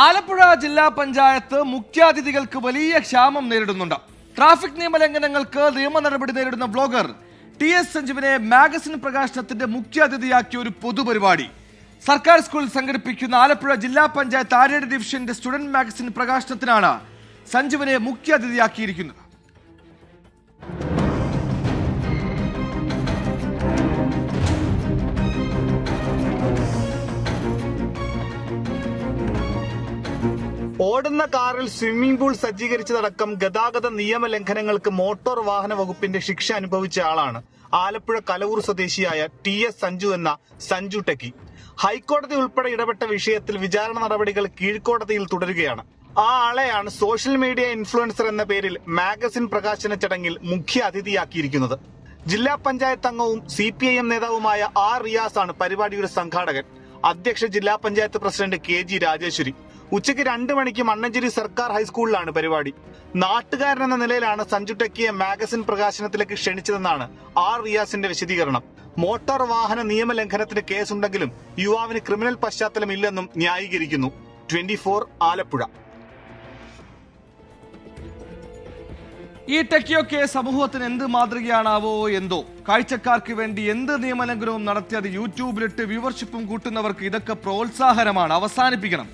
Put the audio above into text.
ആലപ്പുഴ ജില്ലാ പഞ്ചായത്ത് മുഖ്യാതിഥികൾക്ക് വലിയ ക്ഷാമം നേരിടുന്നുണ്ട്. ട്രാഫിക് നിയമലംഘനങ്ങൾക്ക് നിയമ നടപടി നേരിടുന്ന ബ്ലോഗർ ടി എസ് സഞ്ജുവിനെ മാഗസിൻ പ്രകാശനത്തിന്റെ മുഖ്യാതിഥിയാക്കിയ ഒരു പൊതുപരിപാടി. സർക്കാർ സ്കൂളിൽ സംഘടിപ്പിക്കുന്ന ആലപ്പുഴ ജില്ലാ പഞ്ചായത്ത് ആര്യയുടെ ഡിവിഷന്റെ സ്റ്റുഡന്റ് മാഗസിൻ പ്രകാശനത്തിനാണ് സഞ്ജീവിനെ മുഖ്യാതിഥിയാക്കിയിരിക്കുന്നത്. ഓടുന്ന കാറിൽ സ്വിമ്മിംഗ് പൂൾ സജ്ജീകരിച്ചതടക്കം ഗതാഗത നിയമ ലംഘനങ്ങൾക്ക് മോട്ടോർ വാഹന വകുപ്പിന്റെ ശിക്ഷ അനുഭവിച്ച ആളാണ്. ആലപ്പുഴ കലവൂർ സ്വദേശിയായ ടി എസ് സഞ്ജു എന്ന സഞ്ജു ടെക്കി. ഹൈക്കോടതി ഉൾപ്പെടെ ഇടപെട്ട വിഷയത്തിൽ വിചാരണ നടപടികൾ കീഴ്ക്കോടതിയിൽ തുടരുകയാണ്. ആ ആളെയാണ് സോഷ്യൽ മീഡിയ ഇൻഫ്ലുവൻസർ എന്ന പേരിൽ മാഗസിൻ പ്രകാശന ചടങ്ങിൽ മുഖ്യ അതിഥിയാക്കിയിരിക്കുന്നത്. ജില്ലാ പഞ്ചായത്ത് അംഗവും സി പി ഐ എം നേതാവുമായ ആർ റിയാസ് ആണ് പരിപാടിയുടെ സംഘാടകൻ. അധ്യക്ഷ ജില്ലാ panchayat president K G Rajeshwari. ഉച്ചയ്ക്ക് രണ്ട് മണിക്ക് മണ്ണഞ്ചേരി സർക്കാർ ഹൈസ്കൂളിലാണ് പരിപാടി. നാട്ടുകാരൻ എന്ന നിലയിലാണ് സഞ്ജു ടെക്കിയെ മാഗസിൻ പ്രകാശനത്തിലേക്ക് ക്ഷണിച്ചതെന്നാണ് ആർ റിയാസിന്റെ വിശദീകരണം. മോട്ടോർ വാഹന നിയമലംഘനത്തിന് കേസുണ്ടെങ്കിലും യുവാവിന് ക്രിമിനൽ പശ്ചാത്തലമില്ലെന്നും ന്യായീകരിക്കുന്നു. ട്വന്റി ആലപ്പുഴ. ഈ ടെക്കിയൊക്കെ സമൂഹത്തിന് എന്ത് മാതൃകയാണാവോ എന്തോ? കാഴ്ചക്കാർക്ക് വേണ്ടി എന്ത് നിയമലംഘനവും നടത്തി അത് യൂട്യൂബിലിട്ട് വ്യൂവർഷിപ്പും കൂട്ടുന്നവർക്ക് ഇതൊക്കെ പ്രോത്സാഹനമാണ്. അവസാനിപ്പിക്കണം.